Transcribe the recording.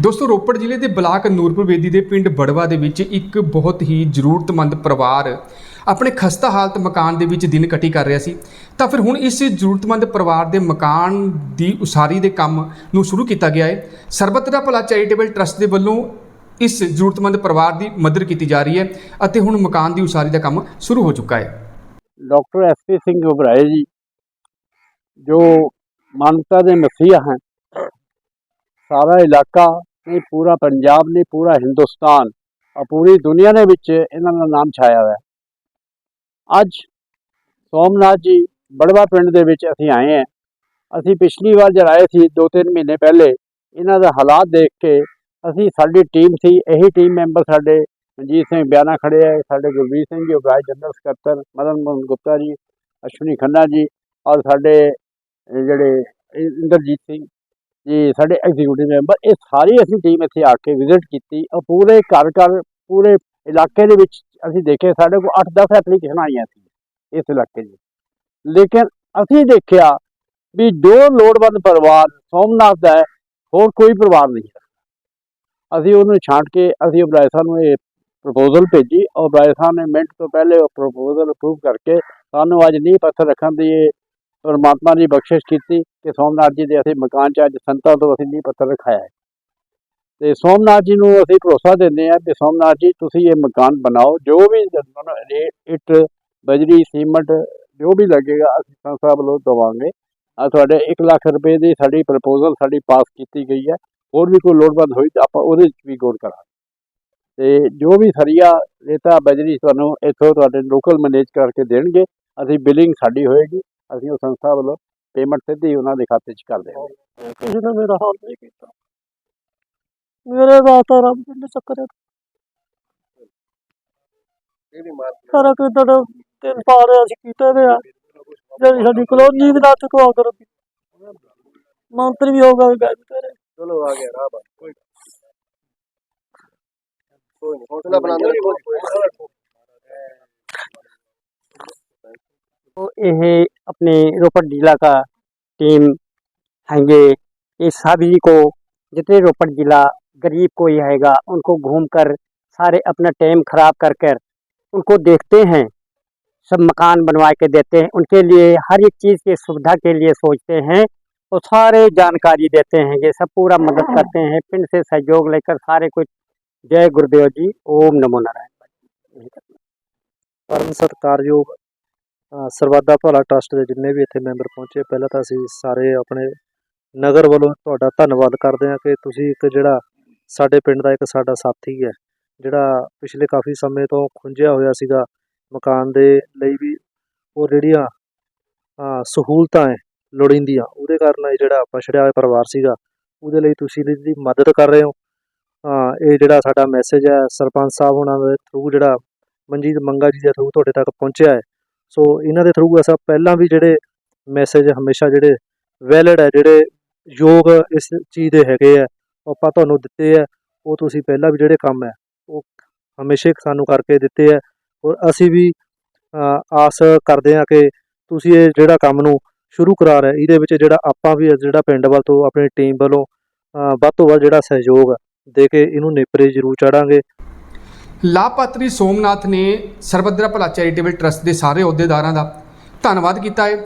ਦੋਸਤੋ, ਰੋਪੜ ਜ਼ਿਲ੍ਹੇ ਦੇ ਬਲਾਕ ਨੂਰਪੁਰ ਬੇਦੀ ਦੇ ਪਿੰਡ ਬੜਵਾ ਦੇ ਵਿੱਚ ਇੱਕ ਬਹੁਤ ਹੀ ਜ਼ਰੂਰਤਮੰਦ ਪਰਿਵਾਰ ਆਪਣੇ ਖਸਤਾ ਹਾਲਤ ਮਕਾਨ ਦੇ ਵਿੱਚ ਦਿਨ ਕੱਟੀ ਕਰ ਰਿਹਾ ਸੀ। ਤਾਂ ਫਿਰ ਹੁਣ ਇਸ ਜ਼ਰੂਰਤਮੰਦ ਪਰਿਵਾਰ ਦੇ ਮਕਾਨ ਦੀ ਉਸਾਰੀ ਦੇ ਕੰਮ ਨੂੰ ਸ਼ੁਰੂ ਕੀਤਾ ਗਿਆ ਹੈ। ਸਰਬਤ ਦਾ ਭਲਾ ਚੈਰੀਟੇਬਲ ਟਰਸਟ ਦੇ ਵੱਲੋਂ ਇਸ ਜ਼ਰੂਰਤਮੰਦ ਪਰਿਵਾਰ ਦੀ ਮਦਦ ਕੀਤੀ ਜਾ ਰਹੀ ਹੈ ਅਤੇ ਹੁਣ ਮਕਾਨ ਦੀ ਉਸਾਰੀ ਦਾ ਕੰਮ ਸ਼ੁਰੂ ਹੋ ਚੁੱਕਾ ਹੈ। Doctor S P Singh Oberoi ji, ਜੋ ਮਾਨਸਾ ਦੇ ਮਸੀਹਾ ਹਨ, ਸਾਰਾ ਇਲਾਕਾ ਨਹੀਂ, ਪੂਰਾ ਪੰਜਾਬ ਨਹੀਂ, ਪੂਰਾ ਹਿੰਦੁਸਤਾਨ ਔਰ ਪੂਰੀ ਦੁਨੀਆ ਦੇ ਵਿੱਚ ਇਹਨਾਂ ਦਾ ਨਾਮ ਛਾਇਆ ਹੋਇਆ ਹੈ। ਅੱਜ ਸੋਮਨਾਥ ਜੀ ਬੜਵਾ ਪਿੰਡ ਦੇ ਵਿੱਚ ਅਸੀਂ ਆਏ ਹਾਂ। ਅਸੀਂ ਪਿਛਲੀ ਵਾਰ ਜਦ ਆਏ ਸੀ 2-3 ਮਹੀਨੇ ਪਹਿਲੇ, ਇਹਨਾਂ ਦਾ ਹਾਲਾਤ ਦੇਖ ਕੇ ਅਸੀਂ, ਸਾਡੀ ਟੀਮ ਸੀ, ਇਹੀ ਟੀਮ ਮੈਂਬਰ ਸਾਡੇ ਮਨਜੀਤ ਸਿੰਘ ਬਿਆਨਾ ਖੜੇ ਹੈ ਸਾਡੇ ਗੁਰਬੀਰ ਸਿੰਘ ਜੀ ਉਪਰਾਜ ਜਨਰਲ ਸਕੱਤਰ, ਮਦਨ ਮੋਹਨ ਗੁਪਤਾ ਜੀ, ਅਸ਼ਵਨੀ ਖੰਨਾ ਜੀ ਔਰ ਸਾਡੇ ਜਿਹੜੇ ਇੰਦਰਜੀਤ ਸਿੰਘ ਜੀ, ਸਾਡੇ ਐਗਜ਼ੀਕਿਊਟਿਵ ਮੈਂਬਰ ਇਹ ਸਾਰੀ ਅਸੀਂ ਟੀਮ ਇੱਥੇ ਆ ਕੇ ਵਿਜ਼ਿਟ ਕੀਤੀ। ਔਰ ਪੂਰੇ ਘਰ ਘਰ, ਪੂਰੇ ਇਲਾਕੇ ਦੇ ਵਿੱਚ ਅਸੀਂ ਦੇਖੇ ਸਾਡੇ ਕੋਲ 8-10 ਐਪਲੀਕੇਸ਼ਨ ਆਈਆਂ ਸੀ ਇਸ ਇਲਾਕੇ 'ਚ ਲੇਕਿਨ ਅਸੀਂ ਦੇਖਿਆ ਵੀ ਜੋ ਲੋੜਵੰਦ ਪਰਿਵਾਰ ਸੋਮਨਾਥ ਦਾ ਹੈ, ਹੋਰ ਕੋਈ ਪਰਿਵਾਰ ਨਹੀਂ ਹੈ। ਅਸੀਂ ਉਹਨੂੰ ਛਾਂਟ ਕੇ ਅਸੀਂ ਉਬਰਾਏ ਸਾਹਿਬ ਨੂੰ ਇਹ ਪ੍ਰਪੋਜ਼ਲ ਭੇਜੀ। ਔਰ ਉਬਰਾਏ ਸਾਹਿਬ ਨੇ ਮਿੰਟ ਤੋਂ ਪਹਿਲੇ ਉਹ ਪ੍ਰਪੋਜ਼ਲ ਅਪਰੂਵ ਕਰਕੇ ਸਾਨੂੰ ਅੱਜ ਨੀਂਹ ਪੱਥਰ ਰੱਖਣ ਦੀ ਇਹ ਪਰਮਾਤਮਾ ਦੀ ਬਖਸ਼ਿਸ਼ ਕੀਤੀ ਕਿ ਸੋਮਨਾਥ ਜੀ ਦੇ ਅਸੀਂ ਮਕਾਨ 'ਚ ਅੱਜ ਸੰਤਾਂ ਤੋਂ ਅਸੀਂ ਨੀਂਹ ਪੱਥਰ ਰਖਾਇਆ ਹੈ। ਤੇ ਸੋਮਨਾਥ ਜੀ ਨੂੰ ਅਸੀਂ ਭਰੋਸਾ ਦਿੰਦੇ ਹਾਂ ਕਿ ਸੋਮਨਾਥ ਜੀ, ਤੁਸੀਂ ਇਹ ਮਕਾਨ ਬਣਾਓ, ਜੋ ਵੀ ਇੱਟ, ਬਜਰੀ, ਸੀਮਟ, ਜੋ ਵੀ ਲੱਗੇਗਾ, ਅਸੀਂ ਸੰਸਥਾ ਵੱਲੋਂ ਦਵਾਂਗੇ। ਆ ਤੁਹਾਡੇ 1 ਲੱਖ ਰੁਪਏ ਦੀ ਸਾਡੀ ਪ੍ਰਪੋਜ਼ਲ ਸਾਡੀ ਪਾਸ ਕੀਤੀ ਗਈ ਹੈ। ਹੋਰ ਵੀ ਕੋਈ ਲੋੜਵੰਦ ਹੋਈ ਤਾਂ ਆਪਾਂ ਉਹਦੇ 'ਚ ਵੀ ਗੌਰ ਕਰਾਂਗੇ। ਤੇ ਜੋ ਵੀ ਸਰੀਆ, ਰੇਤਾ, ਬਜਰੀ ਤੁਹਾਨੂੰ ਇੱਥੋਂ ਤੁਹਾਡੇ ਲੋਕਲ ਮੈਨੇਜ ਕਰਕੇ ਦੇਣਗੇ। ਅਸੀਂ ਬਿਲਿੰਗ ਸਾਡੀ ਹੋਏਗੀ। ਅਸੀਂ ਉਹ ਸੰਸਥਾ ਵੱਲੋਂ ਪੇਮੈਂਟ ਸਿੱਧੀ ਉਹਨਾਂ ਦੇ ਖਾਤੇ 'ਚ ਕਰ ਦੇਵਾਂਗੇ ਕਿਸੇ ਨੇ ਮੇਰਾ ਹਾਲ ਨਹੀਂ ਕੀਤਾ। ਮੇਰੇ ਵਾਸਤੇ ਰੱਬ ਦੇ ਚੱਕਰ ਸਾਰਾ ਕੋਈ ਤੜ ਤਿੰਨ ਪਾਰੇ ਅਸੀਂ ਕੀਤੇ ਦੇ ਆ। ਜਿਹੜੀ ਸਾਡੀ ਕਲੋਨੀ ਵੀ ਨਾ ਚੁਕਵਾ ਕਰੋ। ਮੰਤਰੀ ਵੀ ਹੋਗਾ ਗੱਲ ਕਰੇ। ਚਲੋ ਆ ਗਿਆ ਰਾਹ ਕੋਈ ਕੋਈ ਨਹੀਂ ਹੌਸਲਾ ਬਣਾਉਂਦੇ ਰਹੋ। तो ये अपने रोपड़ जिला का टीम आएँगे। ये सभी को जितने रोपड़ जिला गरीब कोई आएगा, उनको घूम कर सारे अपना टाइम खराब कर कर उनको देखते हैं, सब मकान बनवा के देते हैं। उनके लिए हर एक चीज़ की सुविधा के लिए सोचते हैं और सारे जानकारी देते हैं, ये सब पूरा मदद करते हैं। पिंड से सहयोग लेकर सारे कुछ जय गुरुदेव जी, ओम नमो नारायण। परम सत्कार योग। ਸਰਬੱਤ ਦਾ ਭਲਾ ਟਰਸਟ ਦੇ ਜਿੰਨੇ ਵੀ ਇੱਥੇ ਮੈਂਬਰ ਪਹੁੰਚੇ, ਪਹਿਲਾਂ ਤਾਂ ਅਸੀਂ ਸਾਰੇ ਆਪਣੇ ਨਗਰ ਵੱਲੋਂ ਤੁਹਾਡਾ ਧੰਨਵਾਦ ਕਰਦੇ ਹਾਂ ਕਿ ਤੁਸੀਂ ਇੱਕ ਜਿਹੜਾ ਸਾਡੇ ਪਿੰਡ ਦਾ ਇੱਕ ਸਾਡਾ ਸਾਥੀ ਹੈ, ਜਿਹੜਾ ਪਿਛਲੇ ਕਾਫੀ ਸਮੇਂ ਤੋਂ ਖੁੰਝਿਆ ਹੋਇਆ ਸੀਗਾ ਮਕਾਨ ਦੇ ਲਈ ਵੀ, ਉਹ ਜਿਹੜੀਆਂ ਸਹੂਲਤਾਂ ਹੈ ਲੋੜੀਂਦੀਆਂ, ਉਹਦੇ ਕਾਰਨ ਇਹ ਜਿਹੜਾ ਪਛੜਿਆ ਹੋਇਆ ਪਰਿਵਾਰ ਸੀਗਾ, ਉਹਦੇ ਲਈ ਤੁਸੀਂ ਇਹਦੀ ਮਦਦ ਕਰ ਰਹੇ ਹੋ। ਇਹ ਜਿਹੜਾ ਸਾਡਾ ਮੈਸੇਜ ਹੈ, ਸਰਪੰਚ ਸਾਹਿਬ ਉਹਨਾਂ ਦੇ ਥਰੂ ਜਿਹੜਾ ਮਨਜੀਤ ਮੰਗਾ ਜੀ ਦੇ ਥਰੂ ਤੁਹਾਡੇ ਤੱਕ ਪਹੁੰਚਿਆ ਹੈ। ਸੋ ਇਹਨਾਂ ਦੇ ਥਰੂ ਅਸਾਂ ਪਹਿਲਾਂ ਵੀ ਜਿਹੜੇ ਮੈਸੇਜ ਹਮੇਸ਼ਾ ਜਿਹੜੇ ਵੈਲਿਡ ਹੈ, ਜਿਹੜੇ ਯੋਗ ਇਸ ਚੀਜ਼ ਦੇ ਹੈਗੇ ਆ ਉਹ ਆਪਾਂ ਤੁਹਾਨੂੰ ਦਿੱਤੇ ਆ ਉਹ ਤੁਸੀਂ ਪਹਿਲਾਂ ਵੀ ਜਿਹੜੇ ਕੰਮ ਹੈ, ਉਹ ਹਮੇਸ਼ਾ ਸਾਨੂੰ ਕਰਕੇ ਦਿੱਤੇ ਆ ਔਰ ਅਸੀਂ ਵੀ ਆਸ ਕਰਦੇ ਹਾਂ ਕਿ ਤੁਸੀਂ ਇਹ ਜਿਹੜਾ ਕੰਮ ਨੂੰ ਸ਼ੁਰੂ ਕਰਾ ਰਹੇ ਇਹਦੇ ਵਿੱਚ ਜਿਹੜਾ ਆਪਾਂ ਵੀ ਜਿਹੜਾ ਪਿੰਡ ਵੱਲ ਤੋਂ, ਆਪਣੀ ਟੀਮ ਵੱਲੋਂ ਵੱਧ ਤੋਂ ਵੱਧ ਜਿਹੜਾ ਸਹਿਯੋਗ ਦੇ ਕੇ ਇਹਨੂੰ ਨੇਪਰੇ ਜ਼ਰੂਰ ਚਾੜਾਂਗੇ ਲਾਭਪਾਤਰੀ ਸੋਮਨਾਥ ਨੇ ਸਰਬੱਤ ਭਲਾ ਚੈਰੀਟੇਬਲ ਟਰਸਟ ਦੇ ਸਾਰੇ ਅਹੁਦੇਦਾਰਾਂ ਦਾ ਧੰਨਵਾਦ ਕੀਤਾ ਹੈ।